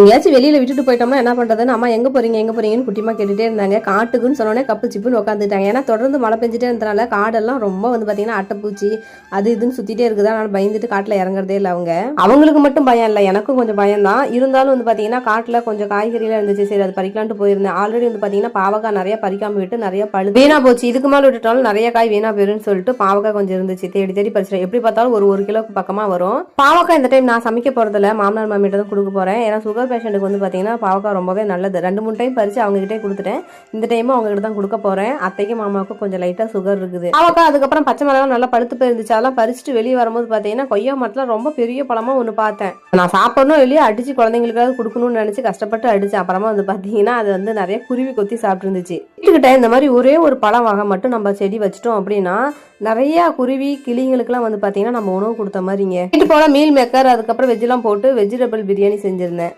எங்கேயாச்சும் வெளியில விட்டுட்டு போயிட்டோம்னா என்ன பண்றதுன்னு அம்மா எங்க போறீங்க? எங்க போறீங்கன்னு குட்டிமா கேட்டுட்டே இருந்தாங்க. காட்டுக்குன்னு சொன்னோடனே கப்பு சிப்புன்னு உட்காந்துட்டாங்க ஏன்னா தொடர்ந்து மழை பெஞ்சிட்டே இருந்தனால காடெல்லாம் ரொம்ப வந்து பாத்தீங்கன்னா அட்டைப்பூச்சி அது இதுன்னு சுத்திட்டே இருக்குதா? நான் பயந்துட்டு காட்டுல இறங்குறதே இல்லை அவங்க. அவங்களுக்கு மட்டும் பயம் இல்லை. எனக்கும் கொஞ்சம் பயம் தான். இருந்தாலும் வந்து பாத்தீங்கன்னா காட்டுல கொஞ்சம் காய்கறிலாம் இருந்துச்சு. சரி அது பறிக்கலான்ட்டு போயிருந்தேன். ஆல்ரெடி வந்து பாத்தீங்கன்னா பாவக்காய் நிறைய பறிக்காம விட்டு நிறைய பழு வீணா போச்சு. இதுக்கு மேலே விட்டுட்டாலும் நிறைய காய் வீணா போயிருன்னு சொல்லிட்டு பாவக்காய் கொஞ்சம் இருந்துச்சு. தேடி தேடி பறிச்சிட்டேன். எப்படி பார்த்தாலும் ஒரு ஒரு கிலோக்கு பக்கமா வரும். பாவக்காய் இந்த டைம் நான் சமைக்க போகிறதில்ல மாமனார் மாமியிட்ட தான் கொடுக்க போறேன். ஏன்னா சுகர் பேஷண்ட்டுக்கு வந்து பார்த்தீங்கன்னா பாவக்காய் ரொம்பவே நல்லது. ரெண்டு மூணு டைம் பறித்து அவங்ககிட்டே கொடுத்துட்டேன். இந்த டைமும் அவங்ககிட்ட தான் கொடுக்க போகிறேன் அத்தைக்கும் மாமாவுக்கும் கொஞ்சம் லைட்டாக சுகர் இருக்குது. பாவக்காய் அதுக்கப்புறம் பச்சை மிளகா நல்லா பழுத்து போயிருந்துச்சு. அதெல்லாம் பறிச்சுட்டு வெளியே வரும்போது பார்த்தீங்கன்னா கொய்யா மரத்தில் ரொம்ப பெரிய பழமா ஒன்று பார்த்தேன். நான் சாப்பிடணும் வெளியே அடிச்சு குழந்தைங்களுக்காக கொடுக்கணும்னு நினச்சி கஷ்டப்பட்டு அடித்தேன் அப்புறமா வந்து பார்த்தீங்கன்னா அது வந்து நிறைய குருவி கொத்தி சாப்பிட்டுருந்துச்சு. வீட்டுக்கிட்ட இந்த மாதிரி ஒரே ஒரு பழம் வகை மட்டும் நம்ம செடி வச்சிட்டோம் அப்படின்னா நிறைய குருவி கிளிங்களுக்குலாம் வந்து பார்த்தீங்கன்னா நம்ம உணவு கொடுத்த மாதிரிங்க. வீட்டு போல மீல் மேக்கர் அதுக்கப்புறம் வெஜ்லாம் போட்டு வெஜிடபிள் பிரியாணி செஞ்சிருந்தேன்.